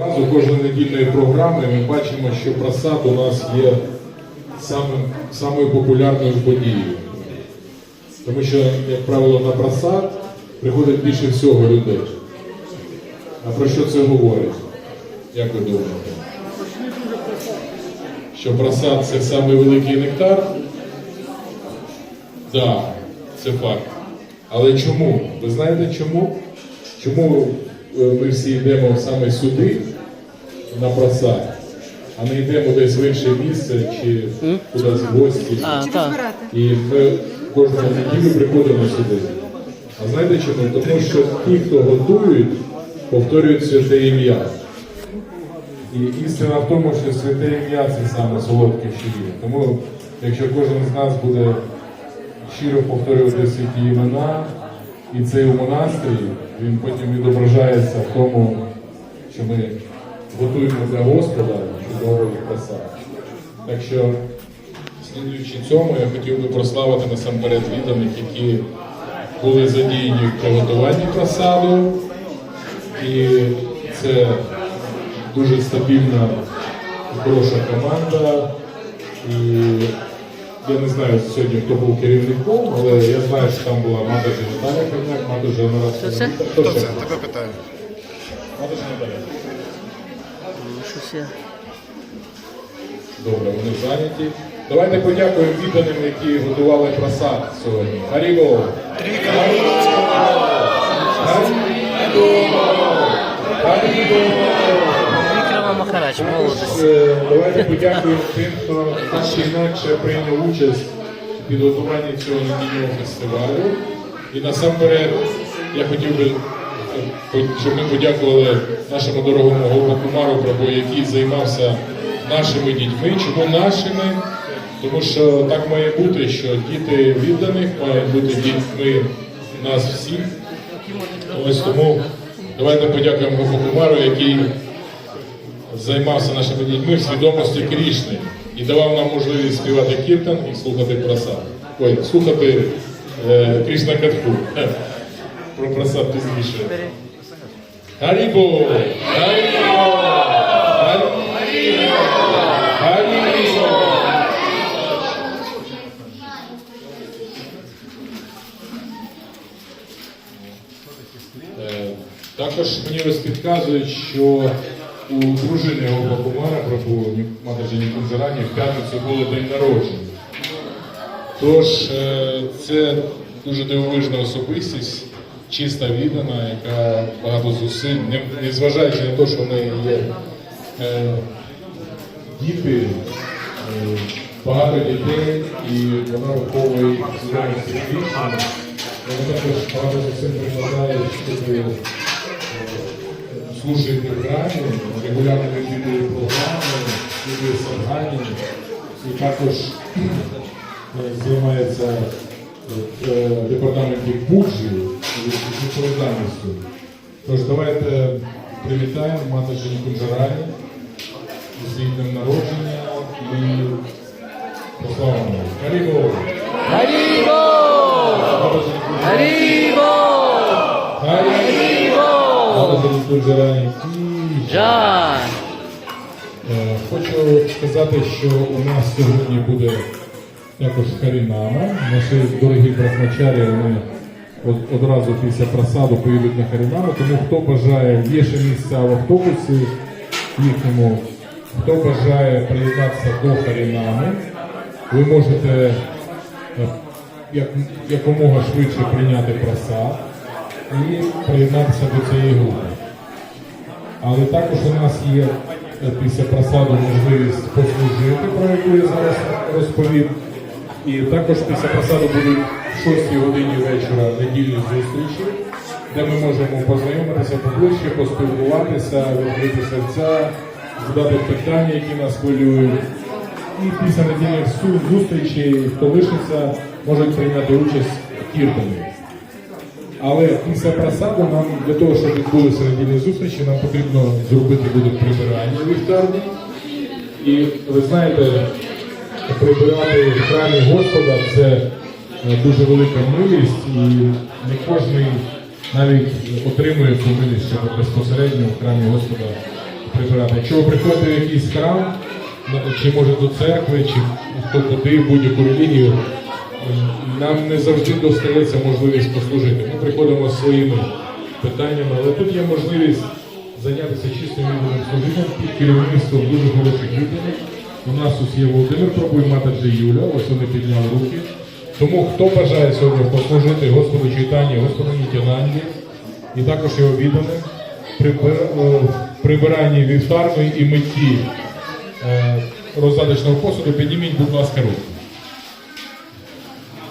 Разу кожної недільної програми ми бачимо, що просад у нас є самим, самою популярною подією. Тому що, як правило, на просад приходить більше всього людей. А про що це говорить? Як ви думаєте? Що просад це самий великий нектар? Так, да, це факт. Але чому? Ви знаєте чому? Чому ми всі йдемо саме сюди, на просад, а не йдемо десь в інше місце чи кудись в гості? А, так. І ми кожну неділю приходимо сюди. А знаєте чому? Тому що ті, хто готують, повторюють святе ім'я. І істина в тому, що святе ім'я це саме солодке є. Тому, якщо кожен з нас буде щиро повторювати святі імена, і цей у монастирі, він потім відображається в тому, що ми готуємо для Господа чудової краса. Так що, слідуючи цьому, я хотів би прославити насамперед відданих, які були задіяні в приготуванні просаду. І це дуже стабільна, хороша команда. І я не знаю сьогодні, хто був керівником, але я знаю, що там була мати Наталя Корняк, мати Жанна Хто це? Хто Хто це? Тебе питаю. Мати Наталя. Щось я. Добре, вони зайняті. Давайте подякуємо відданим, які готували просад сьогодні. Харіго! Харіго! Вікрама Махарадж, молодость. Е, Давайте подякуємо тим, хто так чи інакше прийняв участь в підготуванні цього недільного фестивалю. І насамперед я хотів би, щоб ми подякували нашому дорогому Голбакумару Прабу, який займався нашими дітьми. Чому нашими? Тому що так має бути, що діти відданих мають бути дітьми нас всіх. Ось тому давайте подякуємо Голбакумару, який займався нашими дітьми в свідомості Крішни і давав нам можливість співати кіртан і слухати просад. Ой, слухати е, Кришна Катху. Про просад пізніше. Харібо! Е, Також мені ось підказують, що у дружини Оба Кумара, Прабу Матаджі Кунзарані, в п'ятницю було день народження. Тож е, це дуже дивовижна особистість, чиста віддана, яка багато зусиль, не- незважаючи на те, що в неї є е, діти, е, багато дітей, і вона виховує їх. Вона також багато зусиль прикладає, щоб служити в регулярно відвідує програми, відвідує саргані і також е, займається е, департаменті Буджі відповідальністю. Тож давайте привітаємо мати Жені Кунжарані сказати, що у нас сьогодні буде також харінама. Наші дорогі брахмачарі, вони одразу після просаду поїдуть на харінаму, тому хто бажає, є ще місця в автобусі їхньому, хто бажає приєднатися до харінами, ви можете е, як, якомога швидше прийняти просад і приєднатися до цієї групи. Але також у нас є після просаду можливість послужити, про яку я зараз розповів. І також після просаду будуть в 6 годині вечора недільні зустрічі, де ми можемо познайомитися поближче, поспілкуватися, відкрити серця, задати питання, які нас хвилюють. І після недільних зустрічей, хто лишиться, можуть прийняти участь в кіртані. Але після просаду нам для того, щоб відбулися недільні зустрічі, нам потрібно зробити буде прибирання в вівтарні. І ви знаєте, прибирати в храмі Господа це е, дуже велика милість, і не кожен навіть отримує цю милість, щоб безпосередньо в храмі Господа прибирати. Якщо ви приходите в якийсь храм, чи може до церкви, чи хто куди, будь-яку релігію, нам не завжди достається можливість послужити. Ми приходимо своїми питаннями, але тут є можливість зайнятися чистим відданим служінням під керівництвом дуже хороших відданих. У нас тут є Володимир Пробуй, мата Юля, ось вони підняли руки. Тому хто бажає сьогодні послужити Господу Чайтані, Господу Нітянанді, і також його відданим при прибиранні вівтарної і митті е, роздаточного посуду, підніміть, будь ласка, руку.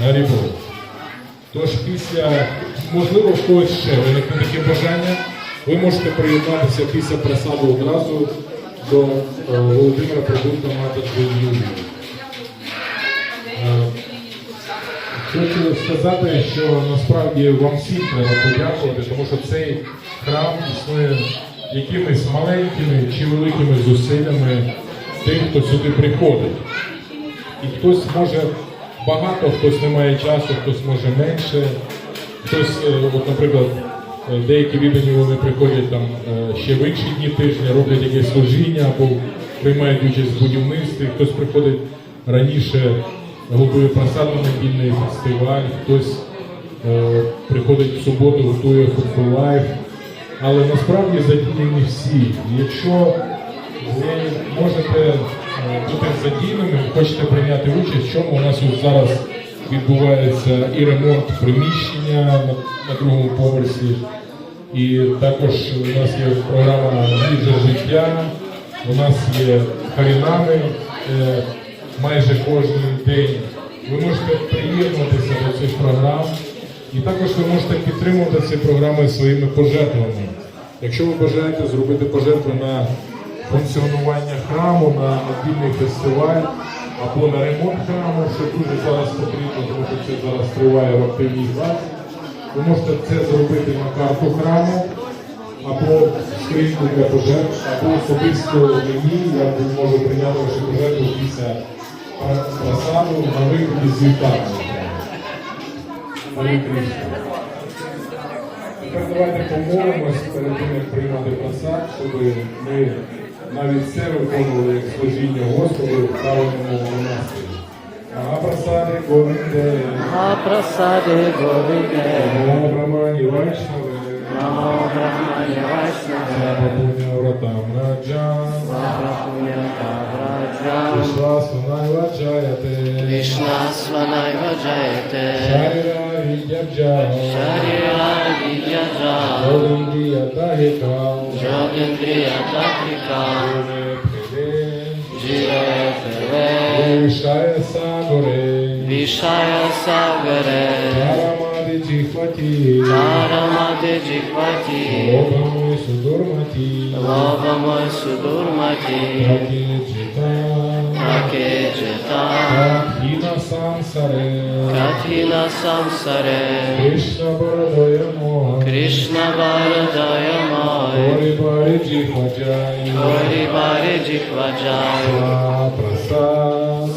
Гарі Богу. Тож після, можливо, в когось ще виникне таке бажання, ви можете приєднатися після присаду одразу до е, Володимира Продукта Мата Юлії. Е, Хочу сказати, що насправді вам всім треба подякувати, тому що цей храм існує якимись маленькими чи великими зусиллями тих, хто сюди приходить. І хтось може багато, хтось не має часу, хтось може менше. Хтось, е, от, наприклад, е, деякі віддані вони приходять там е, ще в інші дні тижня, роблять якесь служіння або приймають участь в будівництві, хтось приходить раніше, готує просаду недільний фестиваль, хтось е, приходить в суботу, готує футбол лайф. Але насправді задіяні всі. Якщо ви можете бути задіяними, хочете прийняти участь, в чому у нас ось зараз відбувається і ремонт приміщення на, на другому поверсі, і також у нас є програма «Їжа життя, у нас є харінами е, майже кожен день. Ви можете приєднуватися до цих програм. І також ви можете підтримувати ці програми своїми пожертвами. Якщо ви бажаєте зробити пожертви на функціонування храму, на недільний фестиваль або на ремонт храму, що дуже зараз потрібно, тому що це зараз триває в активній фазі, ви можете це зробити на карту храму або скриньку для пожертв, або особисто мені, я можу прийняти ваші пожертви після просаду на виході з вітанням. Тепер давайте помолимось перед тим, як приймати посад, щоб ми навіть це виконували як служіння Господу в правильному монастирі. Махапрасади Говінде, Махапрасаде Говінде, Намо Брамані Вайшнаве, Намо Вайшнаве, Пуня Вратам Раджан, Махапунята Враджам, Вишвасунай Ваджаяте, Кришна Сванайва Джаяте, Шаріра Відябджая, Шаріра Відяджа, Дагіка, Jyotirindriyatatrika Jiraya Sarve Vishaya Sagare Vishaya Sagare Taramadi Jihvati Taramadi Jihvati Lobhamai Sudurmati Lobhamai Sudurmati Prakechita Prakechita Kathina Samsare Kathina Samsare Krishna Varadaya Moha Krishna Varadaya Moha Кришна Варадая Май, Гори Бари Джихваджай, Гори Бари Джихваджай, Прасад,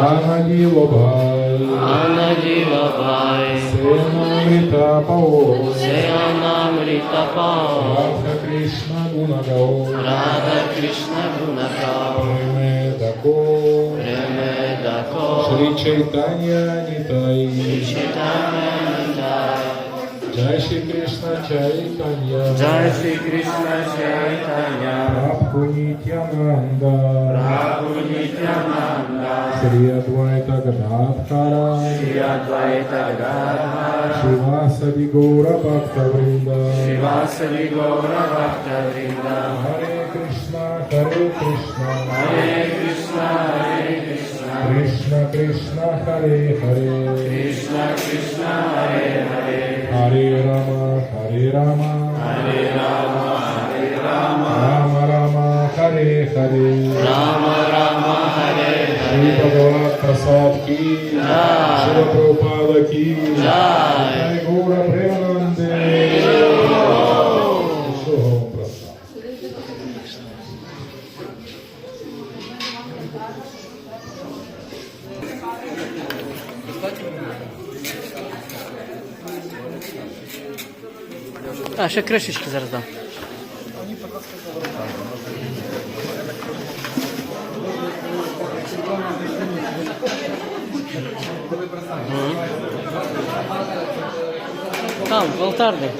Анади Лобай, Анадіва Бай, Сенамрита Пао, Сеанамрита Пао, Радха Кришна Гунагао, Рада Кришна Гунака, Премедако, Премедако, Шри Чайтанья Нитай, Читаме Нитай, Шри Кришна Чайтанья, Джай Шри Кришна Чайтanya, Прабху Нитянанда, Прабhu Nityananda, Шри Адвайта Гададхара, Shri Advaita Gadadhara, Шивасади Гаура Бхакта Вринда, Srivasadi Gaura Bhakta Vrinda, Харе Кришна, Харе Кришна, Hare Krishna, Hare Krishna, Кришна Кришна, Харе Харе, Krishna Krishna, Hare Hare, हरे राम हरे राम हरे राम हरे राम राम राम हरे हरे राम राम हरे हरे भगवान प्रसाद की शिव प्रपाद की А, ще кришечки зараз дам. Там, в алтарний.